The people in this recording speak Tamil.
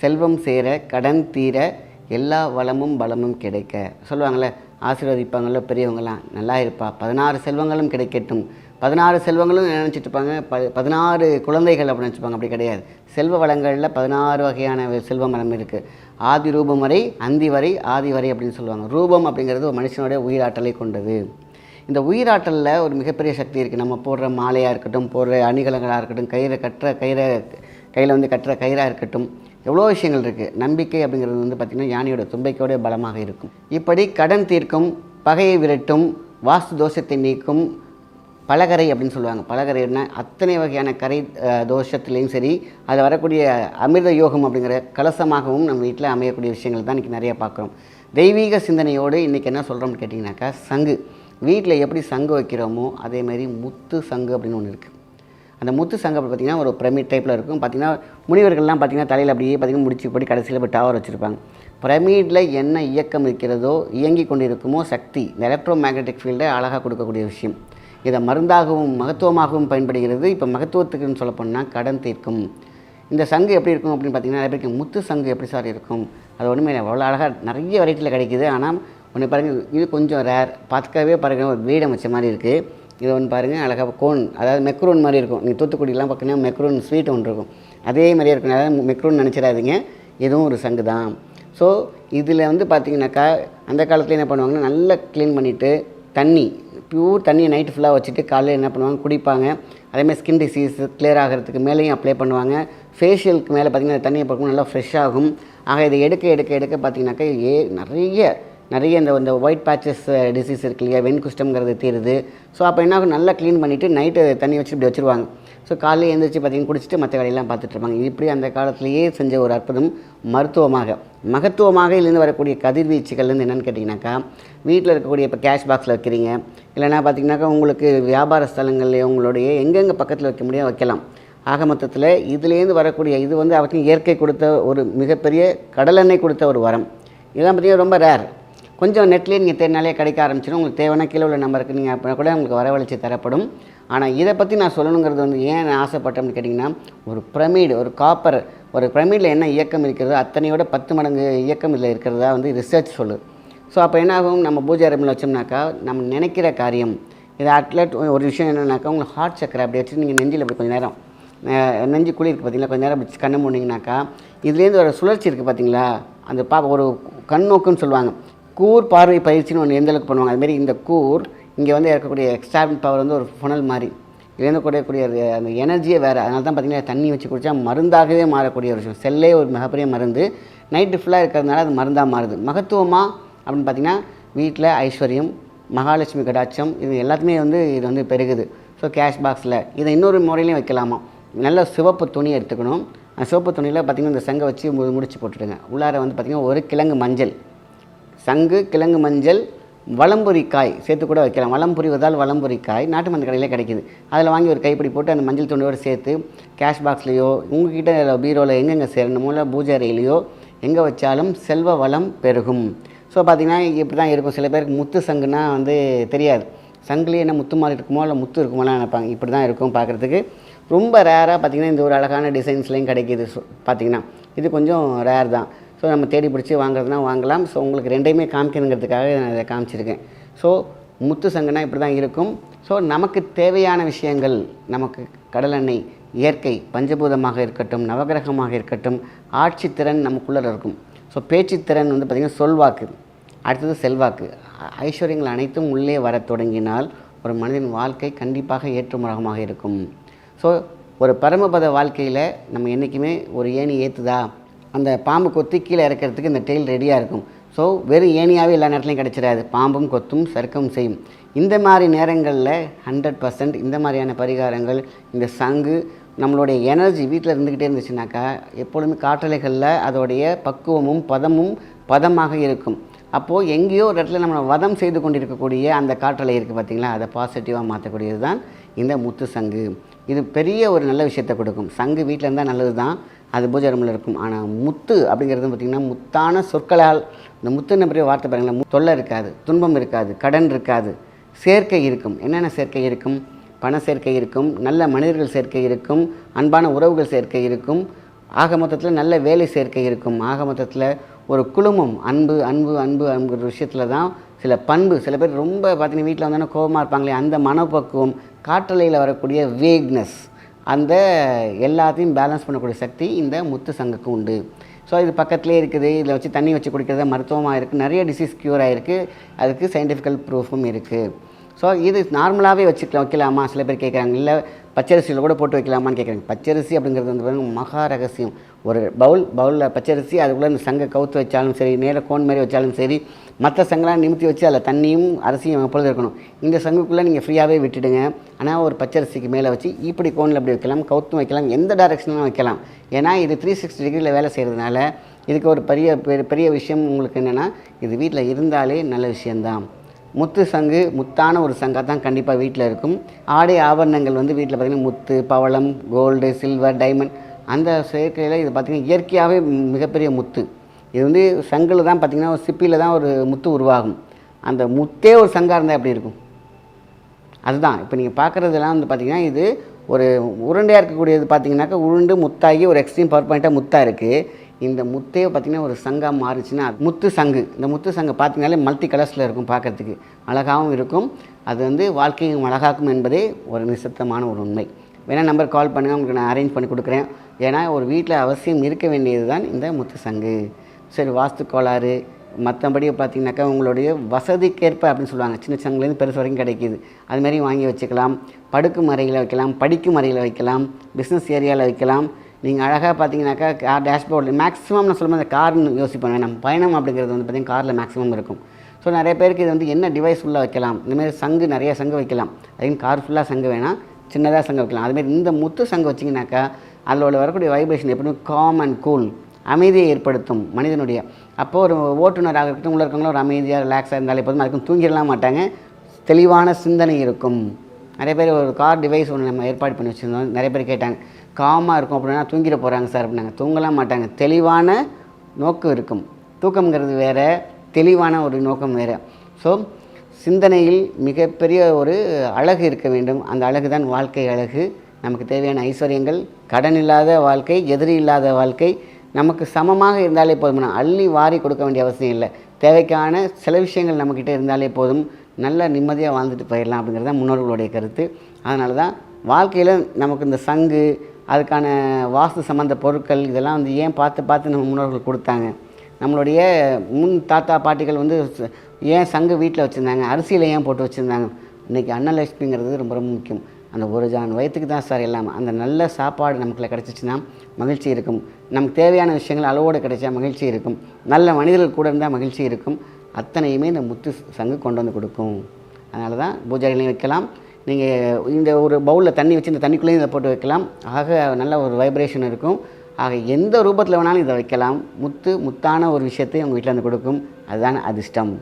செல்வம் சேர கடன் தீர எல்லா வளமும் பலமும் கிடைக்க. சொல்லுவாங்களே ஆசீர்வதிப்பாங்களோ பெரியவங்களாம் நல்லா இருப்பா. பதினாறு செல்வங்களும் கிடைக்கட்டும். பதினாறு செல்வங்களும் நினச்சிட்டு இருப்பாங்க? ப பதினாறு குழந்தைகள் அப்படின்னு நினச்சிப்பாங்க. அப்படி கிடையாது. செல்வ வளங்களில் பதினாறு வகையான செல்வ வளம் இருக்குது ஆதி ரூபம் வரை அந்தி வரை ஆதி வரை அப்படின்னு சொல்லுவாங்க. ரூபம் அப்படிங்கிறது ஒரு மனுஷனுடைய உயிராற்றலை கொண்டது. இந்த உயிராற்றலில் ஒரு மிகப்பெரிய சக்தி இருக்குது நம்ம போடுற மாலையாக இருக்கட்டும் போடுற அணிகலங்களாக இருக்கட்டும் கயிறை கட்டுற கயிறை கையில் வந்து கட்டுற கயிறாக இருக்கட்டும் எவ்வளோ விஷயங்கள் இருக்குது நம்பிக்கை அப்படிங்கிறது வந்து பார்த்திங்கன்னா யானையோட தும்பிக்கையோட பலமாக இருக்கும். இப்படி கடன் தீர்க்கும் பகையை விரட்டும் வாஸ்து தோஷத்தை நீக்கும் பலகரை அப்படின்னு சொல்லுவாங்க. பலகரைன்னா அத்தனை வகையான கரை தோஷத்துலேயும் சரி அதில் வரக்கூடிய அமிர்த யோகம் அப்படிங்கிற கலசமாகவும் நம்ம வீட்டில் அமையக்கூடிய விஷயங்கள் தான் இன்றைக்கி நிறைய பார்க்குறோம் தெய்வீக சிந்தனையோடு இன்றைக்கி என்ன சொல்கிறோம்னு கேட்டிங்கனாக்கா சங்கு. வீட்டில் எப்படி சங்கு வைக்கிறோமோ அதேமாதிரி முத்து சங்கு அப்படின்னு ஒன்று இருக்குது அந்த முத்து சங்கு பார்த்திங்கன்னா ஒரு பிரமிட் டைப்பில் இருக்கும். பார்த்திங்கன்னா முனிவர்கள்லாம் பார்த்திங்கன்னா தலையில் அப்படியே பார்த்திங்கன்னா முடிச்சு போட்டு கடைசியில் போய் டவர் வச்சுருப்பாங்க. பிரமிடில் என்ன இயக்கம் இருக்கிறதோ இயங்கி கொண்டிருக்குமோ சக்தி இந்த எலக்ட்ரோ மேக்னெட்டிக் ஃபீல்டை அழகாக கொடுக்கக்கூடிய விஷயம். இதை மருந்தாகவும் மகத்துவமாகவும் பயன்படுகிறது. இப்போ மகத்துவத்துக்குன்னு சொல்ல போனால் கடன் தீர்க்கும். இந்த சங்கு எப்படி இருக்கும் அப்படின்னு பார்த்தீங்கன்னா நிறைய பேருக்கு முத்து சங்கு எப்படி சார் இருக்கும்? அது ஒன்றுமே இல்லை. அவ்வளோ அழகாக நிறைய வெரைட்டியில் கிடைக்குது. ஆனால் ஒன்று பாருங்கள் இது கொஞ்சம் ரேர் பார்க்கவே பாருங்கள் ஒரு வீடம் வச்ச மாதிரி இருக்குது இது ஒன்று பாருங்கள் அழகாக கோன் அதாவது மெக்ரூன் மாதிரி இருக்கும். நீங்கள் தூத்துக்குடிலாம் பார்த்தீங்கன்னா மெக்ரூன் ஸ்வீட் ஒன்று இருக்கும். அதே மாதிரியே இருக்கும். அதாவது மெக்ரோன் நினச்சிடாதீங்க. இதுவும் ஒரு சங்கு தான். ஸோ இதில் வந்து பார்த்தீங்கன்னாக்கா அந்த காலத்தில் என்ன பண்ணுவாங்கன்னா நல்லா க்ளீன் பண்ணிவிட்டு தண்ணி பியூர் தண்ணியை நைட்டு ஃபுல்லாக வச்சுட்டு காலையில் என்ன பண்ணுவாங்க குடிப்பாங்க. அதேமாதிரி ஸ்கின் டிசீஸ் கிளியர் ஆகிறதுக்கு மேலேயும் அப்ளை பண்ணுவாங்க. ஃபேஷியலுக்கு மேலே பார்த்திங்கன்னா தண்ணியை பார்க்கும்போது நல்லா ஃப்ரெஷ் ஆகும். ஆக இதை எடுக்க எடுக்க எடுக்க பார்த்திங்கனாக்கா ஏ நிறைய நிறைய இந்த இந்த ஒயிட் பேச்சஸ் டிசீஸ் இருக்கு இல்லையா? வெண்குஷ்டம்ங்கிறது தீருது. ஸோ அப்போ என்ன நல்லா க்ளீன் பண்ணிவிட்டு நைட்டு தண்ணி வச்சு இப்படி வச்சுருவாங்க. ஸோ காலையில் எழுந்திரிச்சு பார்த்தீங்கன்னா குடிச்சிட்டு மற்ற வேலையெல்லாம் பார்த்துட்ருப்பாங்க இப்படி அந்த காலத்திலேயே செஞ்ச ஒரு அற்புதம் மருத்துவமாக. மகத்துவமாக இதுலேருந்து வரக்கூடிய கதிர்வீச்சுகள்லேருந்து என்னென்னு கேட்டிங்கனாக்கா வீட்டில் இருக்கக்கூடிய இப்போ கேஷ் பாக்ஸில் வைக்கிறீங்க. இல்லைன்னா பார்த்தீங்கன்னாக்கா உங்களுக்கு வியாபார ஸ்தலங்கள்லையோ உங்களுடைய எங்கெங்கே பக்கத்தில் வைக்க முடியும் வைக்கலாம். ஆக மொத்தத்தில் இதுலேருந்து வரக்கூடிய இது வந்து அவற்றின் இயற்கை கொடுத்த ஒரு மிகப்பெரிய கடலெண்ணெய் கொடுத்த ஒரு வரம் இதெல்லாம் பார்த்திங்கன்னா ரொம்ப ரேர் கொஞ்சம் நெட்லேயே நீங்கள் தேடினாலே கிடைக்க ஆரம்பிச்சிடும். உங்களுக்கு தேவையான கீழே உள்ள நம்பருக்கு நீங்கள் அப்போ கூட உங்களுக்கு வரவழைச்சி தரப்படும். ஆனால் இதை பற்றி நான் சொல்லணுங்கிறது வந்து ஏன் நான் ஆசைப்பட்டேன்னு கேட்டிங்கன்னா ஒரு பிரமிடு ஒரு காப்பர் ஒரு பிரமிடில் என்ன இயக்கம் இருக்கிறதோ அத்தனையோட பத்து மடங்கு இயக்கம் இதில் இருக்கிறதா வந்து ரிசர்ச் சொல்லுது ஸோ அப்போ என்ன ஆகும்? நம்ம பூஜை அறையில் வச்சோம்னாக்கா நம்ம நினைக்கிற காரியம் இது அட்லட் ஒரு விஷயம் என்னென்னாக்கா உங்களுக்கு ஹார்ட் சக்கரை அப்படி வச்சு நீங்கள் நெஞ்சில் அப்படி கொஞ்சம் நேரம் நெஞ்சு குழி இருக்குது பார்த்தீங்களா கொஞ்ச நேரம் அப்படி கண்ணை மூடிங்கனாக்கா இதுலேருந்து ஒரு சுழற்சி இருக்குது பார்த்தீங்களா அந்த பா ஒரு கண்ணோக்குன்னு சொல்லுவாங்க. கூர் பார்வை பயிற்சின்னு ஒன்று எந்தளவுக்கு பண்ணுவாங்க. அதுமாரி இந்த கூர் இங்கே வந்து இருக்கக்கூடிய எக்ஸ்ட்ராவின் பவர் வந்து ஒரு ஃபுனல் மாதிரி. இழந்து கூடக்கூடிய ஒரு அந்த எனர்ஜியே வேறு. அதனால தான் பார்த்தீங்கன்னா தண்ணி வச்சு குடித்தா மருந்தாகவே மாறக்கூடிய ஒரு விஷயம். செல்லே ஒரு மிகப்பெரிய மருந்து. நைட்டு ஃபுல்லாக இருக்கிறதுனால அது மருந்தாக மாறுது. மகத்துவமாக அப்படின்னு பார்த்தீங்கன்னா வீட்டில் ஐஸ்வர்யம் மகாலட்சுமி கடாட்சம் இது எல்லாத்துமே வந்து இது வந்து பெருகுது. ஸோ கேஷ் பாக்ஸில் இதை இன்னொரு முறையிலையும் வைக்கலாமா? நல்ல சிவப்பு துணி எடுத்துக்கணும். அந்த சிவப்பு துணியில் பார்த்திங்கன்னா இந்த சங்கை வச்சு மு- முடிச்சு போட்டுடுங்க. உள்ளார வந்து பார்த்திங்கன்னா ஒரு கிழங்கு மஞ்சள். சங்கு கிழங்கு மஞ்சள் வளம்புரிக்காய் காய் சேர்த்து கூட வைக்கலாம். வளம் புரிவதால் வலம்புரி காய் நாட்டு மருந்து கடையில் கிடைக்குது. அதில் வாங்கி ஒரு கைப்பிடி போட்டு அந்த மஞ்சள் துண்டோடு சேர்த்து கேஷ் பாக்ஸ்லேயோ உங்ககிட்ட பீரோவில் எங்கெங்கே சேரணுமோ இல்லை பூஜை அறையிலையோ எங்கே வச்சாலும் செல்வ வளம் பெருகும். ஸோ பார்த்திங்கன்னா இப்படி தான் இருக்கும். சில பேருக்கு முத்து சங்குனா வந்து தெரியாது. சங்குலேயே என்ன முத்து மாதிரி இருக்குமோ இல்லை முத்து இருக்குமோலாம் நினைப்பாங்க. இப்படி தான் இருக்கும் பார்க்குறதுக்கு. ரொம்ப ரேராக பார்த்திங்கன்னா இந்த ஒரு அழகான டிசைன்ஸ்லேயும் கிடைக்கிது. ஸோ பார்த்திங்கன்னா இது கொஞ்சம் ரேர் தான். ஸோ நம்ம தேடி பிடிச்சி வாங்குறதுனா வாங்கலாம். ஸோ உங்களுக்கு ரெண்டையுமே காமிக்கணுங்கிறதுக்காக நான் இதை காமிச்சிருக்கேன். ஸோ முத்து சங்குனா இப்படி தான் இருக்கும். ஸோ நமக்கு தேவையான விஷயங்கள் நமக்கு கடலெண்ணெய் இயற்கை பஞ்சபூதமாக இருக்கட்டும் நவகிரகமாக இருக்கட்டும் ஆட்சித்திறன் நமக்குள்ளே இருக்கும். ஸோ பேச்சுத்திறன் வந்து பார்த்திங்கன்னா சொல்வாக்கு. அடுத்தது செல்வாக்கு. ஐஸ்வர்யங்கள் அனைத்தும் உள்ளே வரத் தொடங்கினால் ஒரு மனிதன் வாழ்க்கை கண்டிப்பாக ஏற்றுமுகமாக இருக்கும். ஸோ ஒரு பரமபத வாழ்க்கையில் நம்ம என்றைக்குமே ஒரு ஏணி ஏற்றுதா அந்த பாம்பு கொத்தி கீழே இறக்கிறதுக்கு இந்த டெயில் ரெடியாக இருக்கும். ஸோ வெறும் ஏணியாகவே எல்லா நேரத்துலையும் கிடச்சிடாது. பாம்பும் கொத்தும் சருக்கம் செய்யும். இந்த மாதிரி நேரங்களில் ஹண்ட்ரட் பர்சன்ட் இந்த மாதிரியான பரிகாரங்கள் இந்த சங்கு நம்மளுடைய எனர்ஜி வீட்டில் இருந்துக்கிட்டே இருந்துச்சுனாக்கா எப்பொழுதுமே காற்றலைகளில் அதோடைய பக்குவமும் பதமும் பதமாக இருக்கும். அப்போது எங்கேயோ ஒரு இடத்துல நம்மளை வதம் செய்து கொண்டிருக்கக்கூடிய அந்த காற்றலை இருக்குது பார்த்தீங்களா அதை பாசிட்டிவாக மாற்றக்கூடியது தான் இந்த முத்து சங்கு. இது பெரிய ஒரு நல்ல விஷயத்தை கொடுக்கும். சங்கு வீட்டில் இருந்தால் நல்லது தான் அது பூஜை ரூமில் இருக்கும். ஆனால் முத்து அப்படிங்கிறது பார்த்திங்கன்னா முத்தான சொற்களால் இந்த முத்துன்னு பெரிய வார்த்தை பாருங்களேன் தொல்லை இருக்காது துன்பம் இருக்காது கடன் இருக்காது சேர்க்கை இருக்கும். என்னென்ன சேர்க்கை இருக்கும்? பண சேர்க்கை இருக்கும் நல்ல மனிதர்கள் சேர்க்கை இருக்கும் அன்பான உறவுகள் சேர்க்கை இருக்கும் ஆக மொத்தத்தில் நல்ல வேலை சேர்க்கை இருக்கும். ஆக மொத்தத்தில் ஒரு குழுமம் அன்பு அன்பு அன்பு அன்புங்கிற விஷயத்தில் தான் சில பண்பு சில பேர் ரொம்ப பார்த்தீங்கன்னா வீட்டில் வந்தோன்னா கோபமாக இருப்பாங்களே அந்த மனப்பக்குவம் காற்றலையில் வரக்கூடிய வேக்னஸ் அந்த எல்லாத்தையும் பேலன்ஸ் பண்ணக்கூடிய சக்தி இந்த முத்து சங்குக்கு உண்டு. ஸோ இது பக்கத்துலேயே இருக்குது. இதில் வச்சு தண்ணி வச்சு குடிக்கிறது மருத்துவமாக இருக்குது நிறைய டிசீஸ் க்யூர் ஆகிருக்கு அதுக்கு சயின்டிஃபிக்கல் ப்ரூஃபும் இருக்குது ஸோ இது நார்மலாகவே வச்சுக்கலாம் வைக்கலாமா? சில பேர் கேட்குறாங்க. இல்லை பச்சரிசியில் கூட போட்டு வைக்கலாமான்னு கேட்குறாங்க. பச்சரிசி அப்படிங்கிறது வந்து பாருங்கள் மகா ரகசியம். ஒரு பவுல் பவுலில் பச்சரிசி அதுக்குள்ளே இந்த சங்கை கவுத்து வச்சாலும் சரி நேராக கோன் மாதிரி வச்சாலும் சரி மற்ற சங்கெல்லாம் நிமித்தி வச்சு அதில் தண்ணியும் அரிசியும் எப்பொழுது இருக்கணும். இந்த சங்குக்குள்ளே நீங்கள் ஃப்ரீயாகவே விட்டுடுங்க. ஆனால் ஒரு பச்சரிசிக்கு மேலே வச்சு இப்படி கோனில் அப்படி வைக்கலாம் கவுத்தும் வைக்கலாம் எந்த டைரெக்ஷனும் வைக்கலாம். ஏன்னா இது த்ரீ சிக்ஸ்டி டிகிரியில் வேலை செய்கிறதுனால இதுக்கு ஒரு பெரிய பெரிய- பெரிய விஷயம் உங்களுக்கு என்னென்னா இது வீட்டில் இருந்தாலே நல்ல விஷயந்தான் முத்து சங்கு முத்தான ஒரு சங்காக தான் கண்டிப்பாக வீட்டில் இருக்கும். ஆடை ஆபரணங்கள் வந்து வீட்டில் பார்த்திங்கன்னா முத்து பவளம் கோல்டு சில்வர் டைமண்ட் அந்த செயற்கையில் இது பார்த்திங்கன்னா இயற்கையாகவே மிகப்பெரிய முத்து. இது வந்து சங்கில் தான் பார்த்திங்கன்னா ஒரு சிப்பியில் தான் ஒரு முத்து உருவாகும். அந்த முத்தே ஒரு சங்காக இருந்தால் எப்படி இருக்கும்? அதுதான். இப்போ நீங்கள் பார்க்குறதெல்லாம் வந்து பார்த்தீங்கன்னா இது ஒரு உருண்டையாக இருக்கக்கூடியது பார்த்தீங்கன்னாக்கா உருண்டு முத்தாகி ஒரு எக்ஸ்ட்ரீம் பவர் பாயிண்ட்டாக முத்தாக இருக்குது இந்த முத்தையே பார்த்தீங்கன்னா ஒரு சங்காக மாறுச்சுன்னா முத்து சங்கு. இந்த முத்து சங்கு பார்த்தீங்கனாலே மல்டி கலர்ஸில் இருக்கும் பார்க்கறதுக்கு. அழகாகவும் இருக்கும். அது வந்து வாழ்க்கையும் அழகாக்கும் என்பதே ஒரு நிசப்தமான ஒரு உண்மை. வேணால் நம்பர் கால் பண்ணுங்கள் உங்களுக்கு நான் அரேஞ்ச் பண்ணி கொடுக்குறேன். ஏன்னா ஒரு வீட்டில் அவசியம் இருக்க வேண்டியது தான் இந்த முத்து சங்கு. சரி வாஸ்து கோளாறு. மற்றபடி பார்த்திங்கனாக்கா உங்களுடைய வசதிக்கேற்ப அப்படின்னு சொல்லுவாங்க. சின்ன சங்குலேருந்து பெருசு வரைக்கும் கிடைக்கிது. அதுமாரி வாங்கி வச்சுக்கலாம். படுக்கும் அறையில் வைக்கலாம். படிக்கும் அறையில் வைக்கலாம். பிஸ்னஸ் ஏரியாவில் வைக்கலாம். நீங்கள் அழகாக பார்த்தீங்கன்னாக்கா கார் டேஷ்போர்டில் மேக்ஸிமம் நான் சொல்லும்போது அந்த கார்னு யோசிப்பாங்க நம்ம பயணம் அப்படிங்கிறது வந்து பார்த்திங்கன்னா காரில் மேக்ஸிமம் இருக்கும். ஸோ நிறைய பேருக்கு இது வந்து என்ன டிவைஸ் ஃபுல்லாக வைக்கலாம்? இந்தமாதிரி சங்கு நிறைய சங்கு வைக்கலாம். அதுவும் கார் ஃபுல்லாக சங்கு வேணாம். சின்னதாக சங்கு வைக்கலாம். அதுமாரி இந்த முத்து சங்கு வச்சிங்கனாக்கா அதில் வரக்கூடிய வைப்ரேஷன் எப்படியும் காம் அண்ட் கூல் அமைதியை ஏற்படுத்தும் மனிதனுடைய. அப்போது ஒரு ஓட்டுநராக இருக்கட்டும் உள்ள இருக்கவங்களும் ஒரு அமைதியாக ரிலாக்ஸாக இருந்தாலே போதும். அதுக்கும் தூங்கிடலாம் மாட்டாங்க. தெளிவான சிந்தனை இருக்கும். நிறைய பேர் ஒரு கார் டிவைஸ் ஒன்று நம்ம ஏற்பாடு பண்ணி வச்சுருந்தோம். நிறைய பேர் கேட்டாங்க காமாக இருக்கும் அப்படின்னா தூங்கிட போகிறாங்க சார் அப்படின்னாங்க. தூங்கலாம் மாட்டாங்க. தெளிவான நோக்கம் இருக்கும். தூக்கம்ங்கிறது வேறு தெளிவான ஒரு நோக்கம் வேறு. ஸோ சிந்தனையில் மிகப்பெரிய ஒரு அழகு இருக்க வேண்டும். அந்த அழகு தான் வாழ்க்கை அழகு. நமக்கு தேவையான ஐஸ்வர்யங்கள் கடன் இல்லாத வாழ்க்கை எதிரி இல்லாத வாழ்க்கை. நமக்கு சமமாக இருந்தாலே போதும். அள்ளி வாரி கொடுக்க வேண்டிய அவசியம் இல்லை. தேவைக்கான சில விஷயங்கள் நம்மக்கிட்ட இருந்தாலே போதும். நல்ல நிம்மதியாக வாழ்ந்துட்டு போயிடலாம் அப்படிங்கிறது தான் முன்னோர்களுடைய கருத்து. அதனால தான் வாழ்க்கையில் நமக்கு இந்த சங்கு அதுக்கான வாஸ்து சம்மந்த பொருட்கள் இதெல்லாம் வந்து ஏன் பார்த்து பார்த்து நம்ம முன்னோர்கள் கொடுத்தாங்க. நம்மளுடைய முன் தாத்தா பாட்டிகள் வந்து ஏன் சங்கு வீட்டில் வச்சுருந்தாங்க அரிசியில் ஏன் போட்டு வச்சுருந்தாங்க? இன்றைக்கி அன்னலட்சுமிங்கிறது ரொம்ப ரொம்ப முக்கியம். அந்த ஒரு ஜான் வயிற்றுக்கு தான் சார் எல்லாமே. அந்த நல்ல சாப்பாடு நமக்குள்ள கிடச்சிச்சின்னா மகிழ்ச்சி இருக்கும். நமக்கு தேவையான விஷயங்கள் அளவோடு கிடைச்சா மகிழ்ச்சி இருக்கும். நல்ல மனிதர்கள் கூட இருந்தால் மகிழ்ச்சி இருக்கும். அத்தனையுமே இந்த முத்து சங்கு கொண்டு வந்து கொடுக்கும். அதனால தான் பூஜாரிகளையும் வைக்கலாம். நீங்கள் இந்த ஒரு பவுலில் தண்ணி வச்சு இந்த தண்ணிக்குள்ளேயும் இதை போட்டு வைக்கலாம். ஆக நல்ல ஒரு வைப்ரேஷன் இருக்கும். ஆக எந்த ரூபத்தில் வேணாலும் இதை வைக்கலாம். முத்து முத்தான ஒரு விஷயத்தை உங்கள் வீட்டில் வந்து கொடுக்கும். அதுதான் அதிர்ஷ்டம்.